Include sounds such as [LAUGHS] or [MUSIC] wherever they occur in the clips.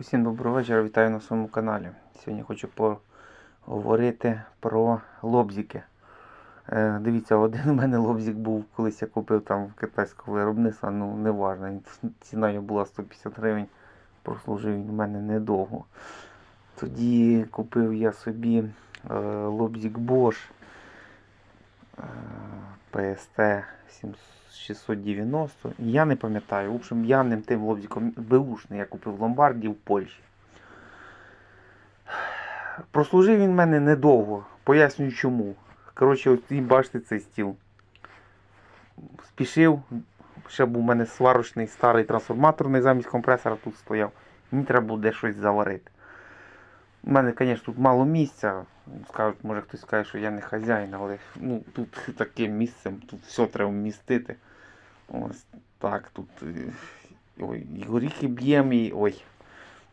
Усім доброго вечора, вітаю на своєму каналі. Сьогодні хочу поговорити про лобзики. Е, дивіться, один у мене лобзик був, колись я купив там в китайського виробництва, ну не важно, ціна його була 150 гривень, прослужив він у мене недовго. Тоді купив я собі е, лобзик Bosch е, PST 690. Я не пам'ятаю. В общем, я ним тим лобзиком беушний я купив в Ломбарді в Польщі. Прослужив він в мене недовго. Пояснюю чому. Коротше, от і бачите цей стіл. Спішив. Ще був у мене сварочний старий трансформаторний замість компресора тут стояв. Мені треба було де щось заварити. У мене, звісно, тут мало місця. Скажуть, може хтось скаже, що я не хазяїн, але ну, тут [LAUGHS] таке місце, тут все треба вмістити. Ось так тут. е, Ой, і горіхи б'ємо, і ой.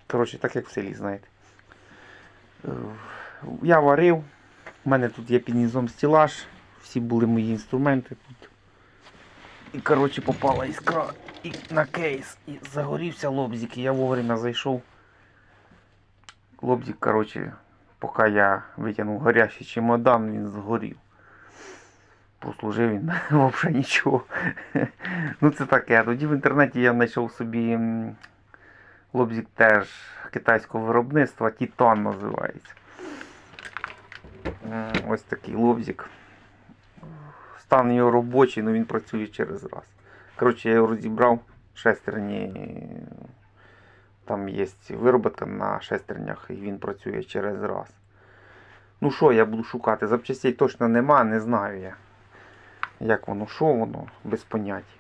Коротше, так як в селі, знаєте. Е, Я варив. У мене тут є під низом стілаж. Всі були мої інструменти. І коротше попала іскра і на кейс. І загорівся лобзик. І я вовремя зайшов. Лобзик, коротше, поки я витягнув горящий чемодан, він згорів. Прослужив він [LAUGHS] взагалі нічого. [LAUGHS] ну це таке. Тоді в інтернеті я знайшов собі лобзик теж китайського виробництва, Титан називається. Ось такий лобзик. Стан його робочий, але він працює через раз. Коротше, я його розібрав шестерні. Там є вироботка на шестернях, і він працює через раз. Ну що я буду шукати? Запчастей точно нема, не знаю я. Як воно, що воно, без поняття.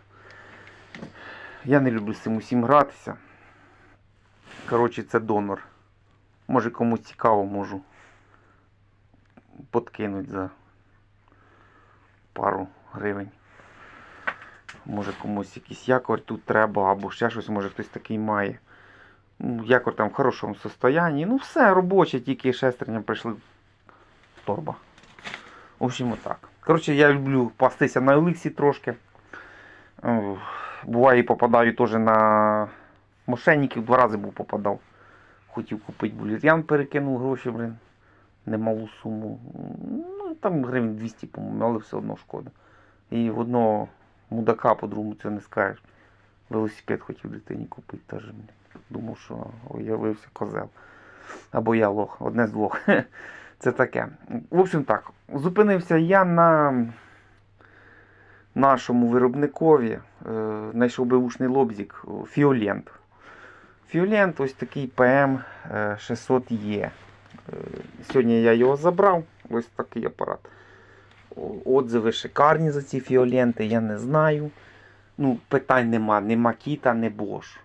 Я не люблю з цим усім гратися. Коротше, це донор. Може комусь цікаво можу подкинуть за пару гривень. Може комусь якийсь якорь тут треба, або ще щось, може хтось такий має. Ну, якорь там в хорошому состоянні. Ну все, робоче, тільки шестерня прийшли торба. В общем, отак. Коротше, я люблю пастися на еликсі трошки. Буває попадаю теж на мошенників, два рази був попадав. Хотів купити булір'ян, перекинув гроші, блин. Немалу суму. Ну, там гривень 200, по-моєму, але все одно шкода. І в одного мудака, по-другому це не скажеш. Велосипед хотів дитині купити теж. Думав, що уявився козел. Або я лох, одне з двох. [LAUGHS] Це таке. В общем так, зупинився я на нашому виробникові. Е, Знайшов беушний лобзик Фіолент. Фіолент ось такий PM 600E. Е, Сьогодні я його забрав. Ось такий апарат. Отзиви шикарні за ці фіоленти, я не знаю. Ну, питань нема, ні Макіта, ні Bosch.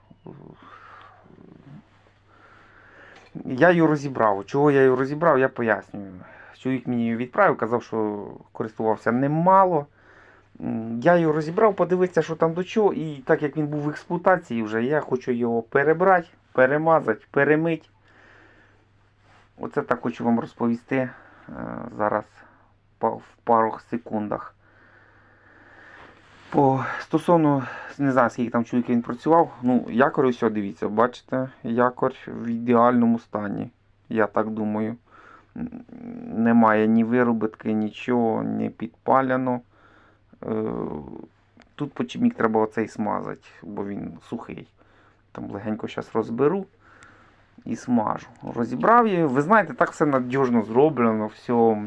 Я її розібрав. Чого я її розібрав, я пояснюю. Чоловік мені її відправив, казав, що користувався немало. Я його розібрав, подивитися, що там до чого. І так як він був в експлуатації вже, я хочу його перебрати, перемазати, перемити. Оце так хочу вам розповісти е, зараз в пару секундах. По стосовно, не знаю, скільки там чоловік він працював. Ну, якорь ось, дивіться, бачите, якорь в ідеальному стані. Я так думаю. Немає ні виробітки, нічого, не підпаляно. Е, Тут почемік треба оцей смазати, бо він сухий. Там легенько зараз розберу і смажу. Розібрав її. Ви знаєте, так все надіжно зроблено, все.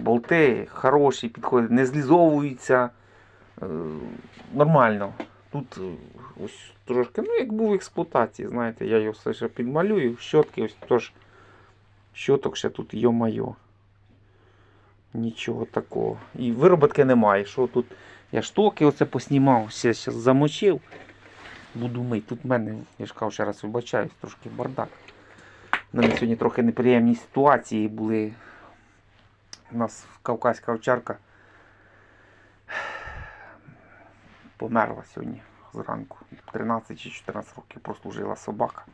Болти хороші, підходять, не злізовуються. Е, Нормально. Тут е, ось трошки, ну як був в експлуатації, знаєте, я його все ще підмалюю. Щотки, ось тож щоток ще тут йо-майо. Нічого такого. І вироботки немає. Що тут? Я штоки оце поснімав, ще зараз замочив. Буду мити. Тут в мене, я ж кажу, ще раз вибачаюсь, трошки бардак. У мене сьогодні трохи неприємні ситуації були. У нас кавказька овчарка померла сьогодні зранку. 13 чи 14 років прослужила собака.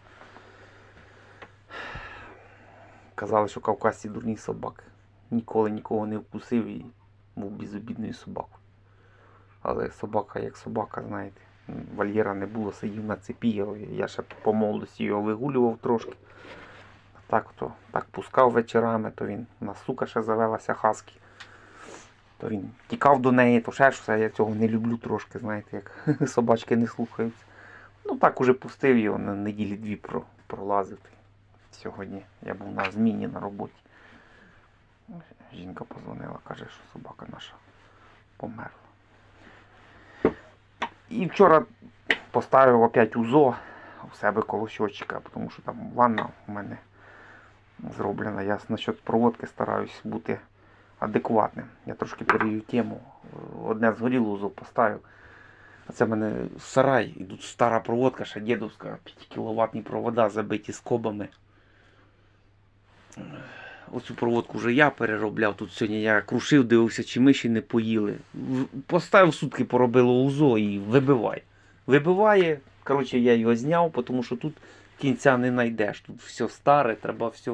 Казали, що кавказці дурні собаки. Ніколи нікого не вкусив і був безобідною собакою. Але собака як собака, знаєте. Вольєра не було, сидів на цепі, я- ще по молодості його вигулював трошки. Так, то, так пускав вечорами, то він у нас сука ще завелася хаскі. То він тікав до неї, то ще щось, я цього не люблю трошки, знаєте, як [LAUGHS] собачки не слухаються. Ну так уже пустив його на неділі дві про, пролазив. Сьогодні я був на зміні на роботі. Жінка позвонила, каже, що собака наша померла. І вчора поставив опять УЗО у себе коло щотчика, тому що там ванна у мене зроблена. Я насчет проводки стараюсь бути адекватним. Я трошки перевів тему. Одне згоріло УЗО поставив. А це в мене сарай, і стара проводка, ще дідовська, 5 кіловатні провода забиті скобами. Оцю проводку вже я переробляв. Тут сьогодні я крушив, дивився, чи миші не поїли. Поставив сутки, поробило УЗО і вибивай. Вибиває. Коротше, я його зняв, тому що тут кінця не знайдеш. Тут все старе, треба все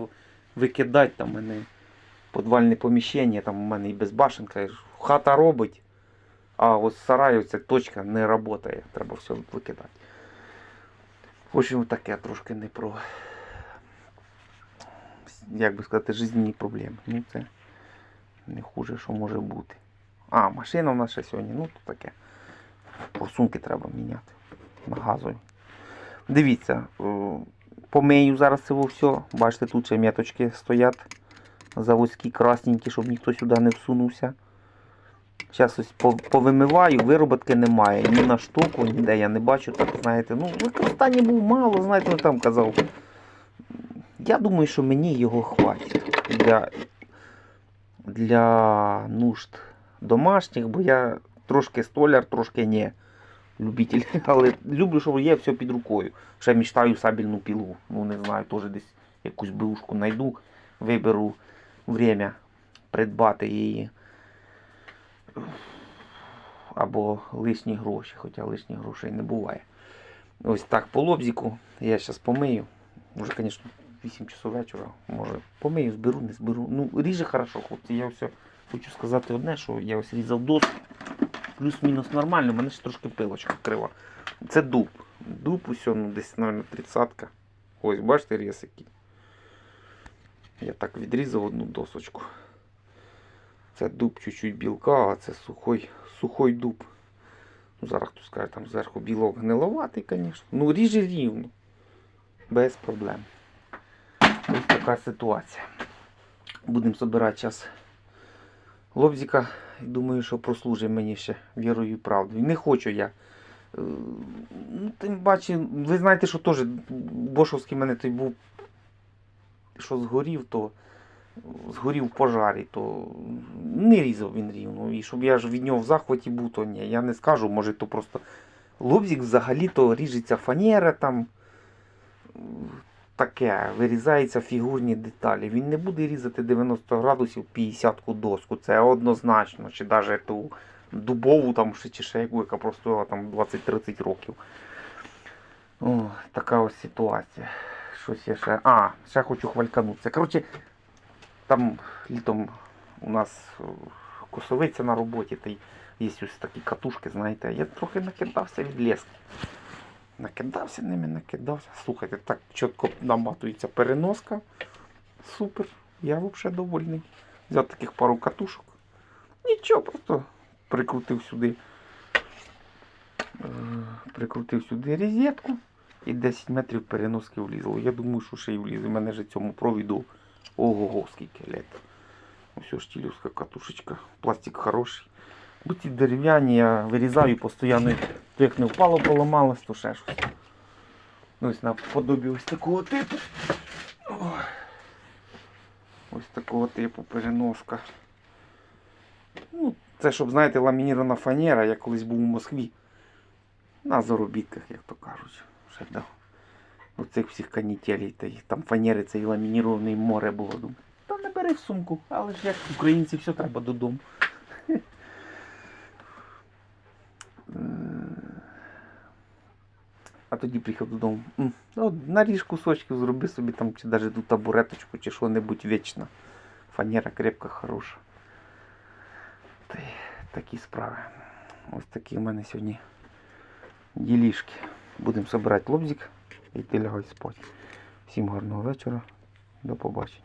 викидати. Там у мене подвальне поміщення, там у мене і безбашенка. Хата робить, а ось сарай, ця точка не працює. Треба все викидати. В общем, таке трошки не про як би сказати, жизненні проблеми. Ну, це не хуже, що може бути. А, машина в нас ще сьогодні, ну то таке. Форсунки треба міняти на газові. Дивіться, о, помию зараз це все. Бачите, тут ще м'яточки стоять заводські красненькі, щоб ніхто сюди не всунувся. Зараз ось повимиваю, вироботки немає. Ні на штуку, ніде я не бачу, так знаєте. Ну, використання був мало, знаєте, ну, там казав. Я думаю, що мені його хватить для, для нужд домашніх, бо я трошки столяр, трошки не любитель. [LAUGHS] Але люблю, щоб є все під рукою. Ще мечтаю сабельну пілу. Ну, не знаю, теж десь якусь бушку знайду, виберу время придбати її. Або лишні гроші, хоча лишніх грошей не буває. Ось так по лобзику. Я зараз помию. Може, звісно, 8 часов вечора. Може, помию, зберу, не зберу. Ну, ріже хорошо, хлопці. Я все хочу сказати одне, що я ось різав доску. Плюс-мінус нормально, у мене ще трошки пилочка крива. Це дуб. Дуб усе, ну десь, мабуть, тридцатка. Ось, бачите, різ який. Я так відрізав одну досочку. Це дуб чуть-чуть білка, а це сухой, сухой дуб. Ну, зараз хто скаже, там зверху білок гниловатий, звісно. Ну, ріже рівно. Без проблем. Ось така ситуація. Будемо збирати зараз лобзика. І думаю, що прослужить мені ще вірою і правдою. Не хочу я. е, Ну, тим паче, ви знаєте, що теж Бошовський мене той був, що згорів, то згорів в пожарі, то не різав він рівно. І щоб я ж від нього в захваті був, то ні. Я не скажу, може то просто лобзик взагалі-то ріжеться фанера там. Таке, вирізаються фігурні деталі. Він не буде різати 90 градусів 50-ку доску. Це однозначно. Чи навіть ту дубову там, чи- ще яку, яка простояла там 20-30 років. О, така ось ситуація. Щось я ще. А, ще хочу хвальканутися. Коротше, там літом у нас косовиця на роботі, та є ось такі катушки, знаєте. Я трохи накидався від лески. Накидався ними, накидався. Слухайте, так чітко наматується переноска. Супер. Я взагалі довольний. Взяв таких пару катушок. Нічого, просто прикрутив сюди. е, Прикрутив сюди розетку і 10 метрів переноски влізло. Я думаю, що ще й влізе. У мене ж цьому провіду ого-го скільки лет. Ось штілівська катушечка. Пластик хороший. Бо ці дерев'яні я вирізаю постійно, як не впало, поламалось, то ще щось. Ну, Ось на подобі ось такого типу. Ось такого типу переноска. Ну, це, щоб, знаєте, ламінірована фанера, я колись був у Москві. На заробітках, як то кажуть. Ще до оцих всіх канітелей. Та й там фанери це і ламініроване море було. Думаю, та не бери в сумку, але ж як українці все треба додому. [LAUGHS] А тоді приїхав додому. М, Ну, наріж кусочків, зроби собі там, чи навіть ту табуреточку, чи що-небудь вічно. Фанера крепка, хороша. Та такі справи. Ось такі в мене сьогодні ділішки. Будемо збирати лобзик і йти лягати спати. Всім гарного вечора. До побачення.